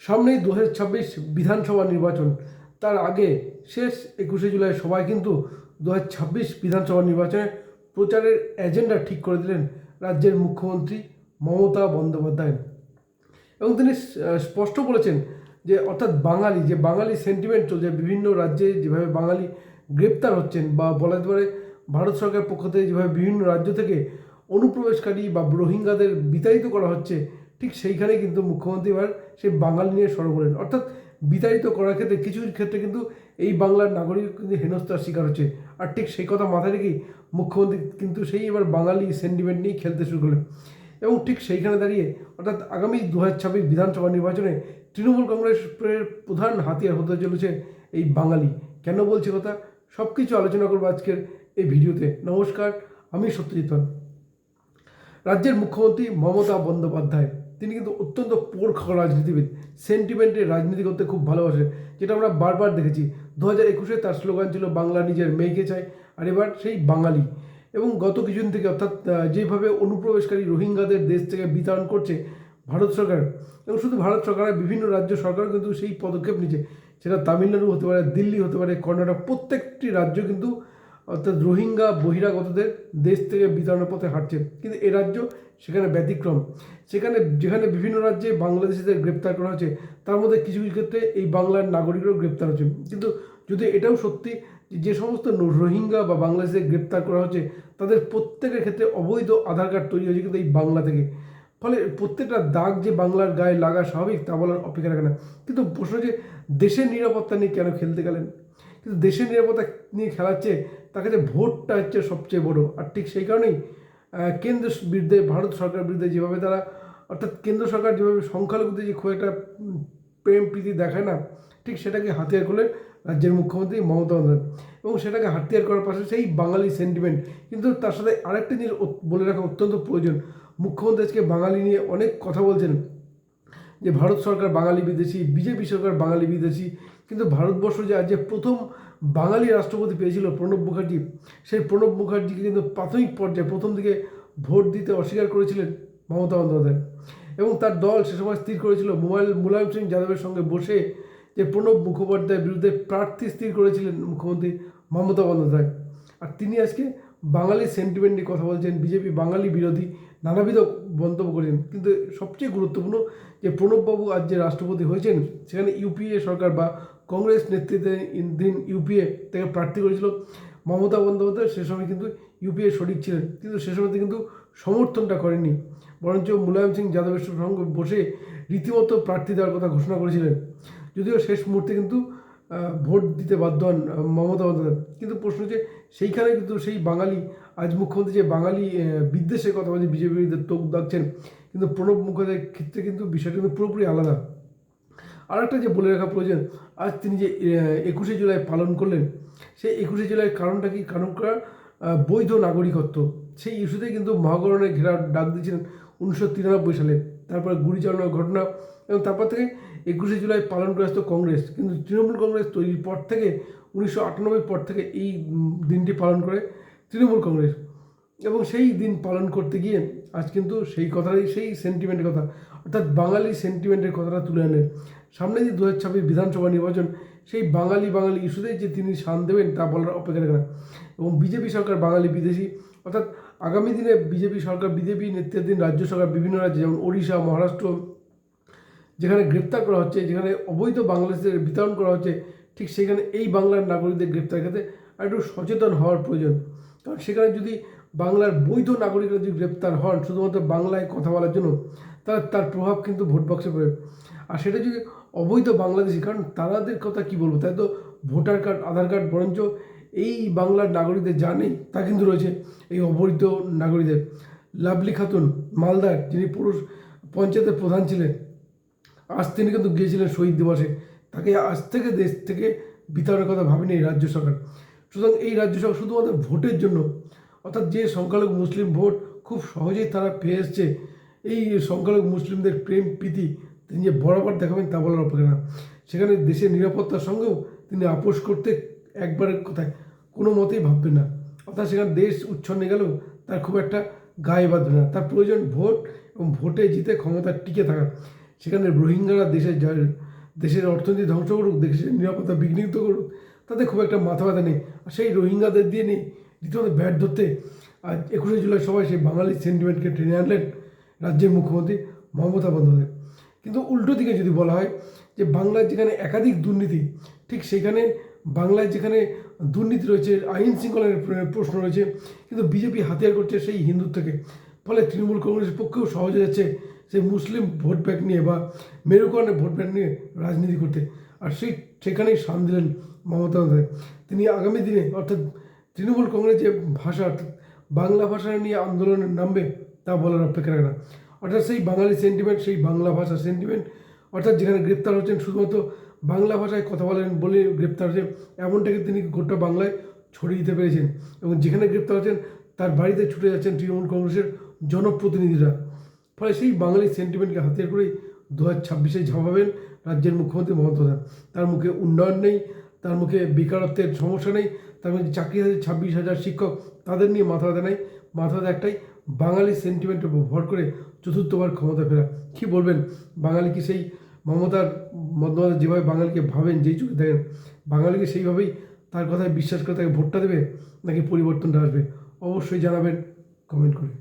সামনেই দু বিধানসভা নির্বাচন, তার আগে শেষ একুশে জুলাই সবাই কিন্তু দু বিধানসভা নির্বাচনে প্রচারের এজেন্ডা ঠিক করে দিলেন রাজ্যের মুখ্যমন্ত্রী মমতা বন্দ্যোপাধ্যায়। এবং তিনি স্পষ্ট বলেছেন যে, অর্থাৎ বাঙালি, যে বাঙালি সেন্টিমেন্ট চলছে, বিভিন্ন রাজ্যে যেভাবে বাঙালি গ্রেপ্তার হচ্ছেন বা বলা যেতে পারে ভারত সরকারের পক্ষ থেকে যেভাবে বিভিন্ন রাজ্য থেকে অনুপ্রবেশকারী বা রোহিঙ্গাদের বিতাড়িত করা হচ্ছে ঠিক সেইখানে কিন্তু মুখ্যমন্ত্রী এবার সেই বাঙালি নিয়ে সরব হলেন। অর্থাৎ বিতাড়িত করার ক্ষেত্রে, কিছু ক্ষেত্রে কিন্তু এই বাংলার নাগরিক কিন্তু হেনস্থার শিকার হচ্ছে। আর ঠিক সেই কথা মাথায় রেখেই মুখ্যমন্ত্রী কিন্তু সেই এবার বাঙালি সেন্টিমেন্ট নিয়েই খেলতে শুরু করলেন। এবং ঠিক সেইখানে দাঁড়িয়ে অর্থাৎ আগামী দু হাজার ছাব্বিশ বিধানসভা নির্বাচনে তৃণমূল কংগ্রেসের প্রধান হাতিয়ার হতে চলেছে এই বাঙালি। কেন বলছে কথা? সব কিছু আলোচনা করব আজকের এই ভিডিওতে। নমস্কার, আমি সত্যজিৎ রাজ্যের মুখ্যমন্ত্রী মমতা বন্দ্যোপাধ্যায়। তিনি কিন্তু অত্যন্ত পোরখ রাজনীতিবিদ। সেন্টিমেন্টের রাজনীতি করতে খুব ভালোবাসেন যেটা আমরা বারবার দেখেছি। দু হাজার একুশে তার স্লোগান ছিল, বাংলা নিজের মেয়েকে চায়। আর এবার সেই বাঙালি। এবং গত কিছুদিন থেকে অর্থাৎ যেভাবে অনুপ্রবেশকারী রোহিঙ্গাদের দেশ থেকে বিতরণ করছে ভারত সরকার, এবং শুধু ভারত সরকারের বিভিন্ন রাজ্য সরকার কিন্তু সেই পদক্ষেপ নিচ্ছে। সেটা তামিলনাড়ু হতে পারে, দিল্লি হতে পারে, কর্ণাটক, প্রত্যেকটি রাজ্য কিন্তু অর্থাৎ রোহিঙ্গা বহিরাগতদের দেশ থেকে বিতরণের পথে হাঁটছে। কিন্তু এ রাজ্য সেখানে ব্যতিক্রম। সেখানে যেখানে বিভিন্ন রাজ্যে বাংলাদেশিদের গ্রেপ্তার করা হচ্ছে তার মধ্যে কিছু কিছু ক্ষেত্রে এই বাংলার নাগরিকরাও গ্রেপ্তার হচ্ছে কিন্তু যদি এটাও সত্যি যে সমস্ত রোহিঙ্গা বা বাংলাদেশে গ্রেপ্তার করা হচ্ছে তাদের প্রত্যেকের ক্ষেত্রে অবৈধ আধার কার্ড তৈরি হয়েছে কিন্তু এই বাংলা থেকে। ফলে প্রত্যেকটা দাগ যে বাংলার গায়ে লাগা স্বাভাবিক তা বলার অপেক্ষা রাখে না। কিন্তু প্রশ্ন যে দেশের নিরাপত্তা নিয়ে কেন খেলতে গেলেন? কিন্তু দেশের নিরাপত্তা নিয়ে খেলাচ্ছে তার কাছে ভোটটা হচ্ছে সবচেয়ে বড়। আর ঠিক সেই কারণেই আহ, কেন্দ্র বিরুদ্ধে ভারত সরকার বিরুদ্ধে যেভাবে তারা অর্থাৎ কেন্দ্র সরকার যেভাবে সংখ্যালঘুদের যে খুব একটা প্রেম প্রীতি দেখায় না ঠিক সেটাকে হাতিয়ার করলেন রাজ্যের মুখ্যমন্ত্রী মমতা বন্দ্যোপাধ্যায়। এবং সেটাকে হাতিয়ার করার পাশে সেই বাঙালি সেন্টিমেন্ট কিন্তু তার সাথে আরেকটা জিনিস বলে রাখা অত্যন্ত প্রয়োজন। মুখ্যমন্ত্রী আজকে বাঙালি নিয়ে অনেক কথা বলছেন। যে ভারত সরকার বাঙালি বিদেশি, বিজেপি সরকার বাঙালি বিদেশি, কিন্তু ভারতবর্ষ যে আজ যে প্রথম বাঙালি রাষ্ট্রপতি পেয়েছিল প্রণব মুখার্জি, সেই প্রণব মুখার্জিকে কিন্তু প্রাথমিক পর্যায়ে প্রথম দিকে ভোট দিতে অস্বীকার করেছিলেন মমতা বন্দ্যোপাধ্যায়। এবং তার দল সে সময় স্থির করেছিল। মোবাইল মুলায়ম সিং যাদবের সঙ্গে বসে যে প্রণব মুখোপাধ্যায়ের বিরুদ্ধে প্রার্থী স্থির করেছিলেন মুখ্যমন্ত্রী মমতা বন্দ্যোপাধ্যায়। আর তিনি আজকে বাঙালি সেন্টিমেন্ট নিয়ে কথা বলছেন, বিজেপি বাঙালি বিরোধী, নানাবিধ মন্তব্য করেছেন। কিন্তু সবচেয়ে গুরুত্বপূর্ণ যে প্রণববাবু আজ যে রাষ্ট্রপতি হয়েছেন, সেখানে ইউপিএ সরকার বা কংগ্রেস নেতৃত্বাধীন ইউপিএ থেকে প্রার্থী করেছিল মমতা বন্দ্যোপাধ্যায়, সে সময় কিন্তু ইউপিএ শরিক ছিলেন। কিন্তু সে সময় কিন্তু সমর্থনটা করেননি। বরঞ্চ মুলায়ম সিং যাদবের সঙ্গে বসে রীতিমতো প্রার্থী দেওয়ার কথা ঘোষণা করেছিলেন। যদিও শেষ মুহূর্তে কিন্তু ভোট দিতে বাধ্য হন মমতা বন্দ্যোপাধ্যায়। কিন্তু প্রশ্ন যে সেইখানে কিন্তু সেই বাঙালি, আজ মুখ্যমন্ত্রী যে বাঙালি বিদ্বেষের কথা বলছে বিজেপি বিরুদ্ধে তোক দাগছেন, কিন্তু প্রণব মুখোপাধ্যায়ের ক্ষেত্রে কিন্তু বিষয়টা কিন্তু পুরোপুরি আলাদা। আর একটা যে বলে রাখা প্রয়োজন, আজ তিনি যে একুশে জুলাই পালন করলেন, সেই একুশে জুলাই কারণটা কি? কারণ করা বৈধ নাগরিকত্ব। সেই ইস্যুতে কিন্তু মহাকরণে ঘেরা ডাক দিয়েছিলেন উনিশশো তিরানব্বই সালে। তারপর গুলি চালানোর ঘটনা এবং তারপর থেকে একুশে জুলাই পালন করে আসতো কংগ্রেস। কিন্তু তৃণমূল কংগ্রেস তৈরির পর থেকে, উনিশশো আটানব্বই পর থেকে এই দিনটি পালন করে তৃণমূল কংগ্রেস। এবং সেই দিন পালন করতে গিয়ে আজ কিন্তু সেই কথাটাই, সেই সেন্টিমেন্টের কথা, অর্থাৎ বাঙালি সেন্টিমেন্টের কথাটা তুলে আনেন। সামনে যে দু হাজার ছাব্বিশ বিধানসভা নির্বাচন, সেই বাঙালি বাঙালি ইস্যুতেই যে তিনি শান দেবেন তা বলার অপেক্ষা রাখে না। এবং বিজেপি সরকার বাঙালি বিদেশি অর্থাৎ আগামী দিনে বিজেপি সরকার, বিজেপি নেতৃত্বাধীন রাজ্য সরকার, বিভিন্ন রাজ্যে, যেমন ওড়িশা, মহারাষ্ট্র, যেখানে গ্রেপ্তার করা হচ্ছে, যেখানে অবৈধ বাংলাদেশের বিতরণ করা হচ্ছে, ঠিক সেখানে এই বাংলার নাগরিকদের গ্রেপ্তার ক্ষেত্রে একটু সচেতন হওয়ার প্রয়োজন। কারণ সেখানে যদি বাংলার বৈধ নাগরিকরা যদি গ্রেপ্তার হন, শুধুমাত্র বাংলায় কথা বলার জন্য, তাহলে তার প্রভাব কিন্তু ভোট বক্সে পড়ে। আর সেটা যদি অবৈধ বাংলাদেশি, কারণ তাদের কথা কি বলব? তাই তো ভোটার কার্ড আধার কার্ড বরঞ্চ এই বাংলার নাগরিকদের যা নেই, তা কিন্তু রয়েছে এই অবৈধ নাগরিকদের। লাভলি খাতুন, মালদার, যিনি পুরুষ, পঞ্চায়েতের প্রধান ছিলেন, আজ তিনি কিন্তু গিয়েছিলেন শহীদ দিবসে। তাকে আজ থেকে দেশ থেকে বিতরণের কথা ভাবেনি এই রাজ্য সরকার। সুতরাং এই রাজ্য সরকার শুধুমাত্র ভোটের জন্য, অর্থাৎ যে সংখ্যালঘু মুসলিম ভোট খুব সহজেই তারা পেয়ে এসছে, এই সংখ্যালঘু মুসলিমদের প্রেম, প্রীতি, তিনি যে বরাবর দেখাবেন তা বলার অপেক্ষা না। সেখানে দেশের নিরাপত্তার সঙ্গেও তিনি আপোষ করতে একবারের কথায়? কোনো মতেই ভাববে না। অর্থাৎ সেখানে দেশ উচ্ছন্নে গেলেও তার খুব একটা গায়ে বাঁধবে না। তার প্রয়োজন ভোট এবং ভোটে জিতে ক্ষমতা টিকে থাকা। সেখানে রোহিঙ্গারা দেশের দেশের অর্থনীতি ধ্বংস করুক, দেশের নিরাপত্তা বিঘ্নিত করুক, তাতে খুব একটা মাথা ব্যথা নেই। আর সেই রোহিঙ্গাদের দিয়ে নেই, রীতিমতো ব্যাট ধরতে। আজ একুশে জুলাই সবাই সেই বাঙালি সেন্টিমেন্টকে টেনে আনলেন রাজ্যের মুখ্যমন্ত্রী মমতা বন্দ্যোপাধ্যায়। কিন্তু উল্টো দিকে যদি বলা হয় যে বাংলার যেখানে একাধিক দুর্নীতি, ঠিক সেখানে বাংলায় যেখানে দুর্নীতি রয়েছে, আইন শৃঙ্খলার প্রশ্ন রয়েছে, কিন্তু বিজেপি হাতিয়ার করছে সেই হিন্দুত্বকে। ফলে তৃণমূল কংগ্রেসের পক্ষেও সহজে যাচ্ছে সেই মুসলিম ভোট ব্যাংক নিয়ে বা মেরুকরণের ভোট ব্যাংক নিয়ে রাজনীতি করতে। আর সেই সেখানেই সান দিলেন মমতা বন্দ্যোপাধ্যায়। তিনি আগামী দিনে অর্থাৎ তৃণমূল কংগ্রেস যে ভাষা বাংলা ভাষা নিয়ে আন্দোলনে নামবে তা বলার অপেক্ষা রাখে না। অর্থাৎ সেই বাঙালি সেন্টিমেন্ট সেই বাংলা ভাষা সেন্টিমেন্ট অর্থাৎ যেখানে গ্রেপ্তার হচ্ছেন শুধুমাত্র বাংলা ভাষায় কথা বলেন বলে গ্রেপ্তার হচ্ছেন এমনটাকে তিনি গোটা বাংলায় ছড়িয়ে দিতে পেরেছেন এবং যেখানে গ্রেপ্তার হয়েছেন, তার বাড়িতে ছুটে যাচ্ছেন তৃণমূল কংগ্রেসের জনপ্রতিনিধিরা। ফলে সেই বাঙালি সেন্টিমেন্টকে হাতিয়ার করেই দু হাজার ছাব্বিশে ঝাঁপাবেন রাজ্যের মুখ্যমন্ত্রী মমতা তার মুখে উন্নয়ন নেই, তার মুখে বেকারত্বের সমস্যা নেই, তার মধ্যে চাকরি আছে ছাব্বিশ হাজার শিক্ষক তাদের নিয়ে মাথা ব্যথা নেই। মাথা ব্যথা একটাই, বাঙালি সেন্টিমেন্টের ভর করে চতুর্থবার ক্ষমতা ফেরা। কী বলবেন? বাঙালি কি সেই মমতার বন্দ্যোপাধ্যায় যেভাবে বাঙালিকে ভাবেন, যেই চোখে দেখেন, বাঙালিকে সেইভাবেই তার কথায় বিশ্বাস করে তাকে ভোটটা দেবে নাকি পরিবর্তনটা আসবে? অবশ্যই জানাবেন কমেন্ট করে।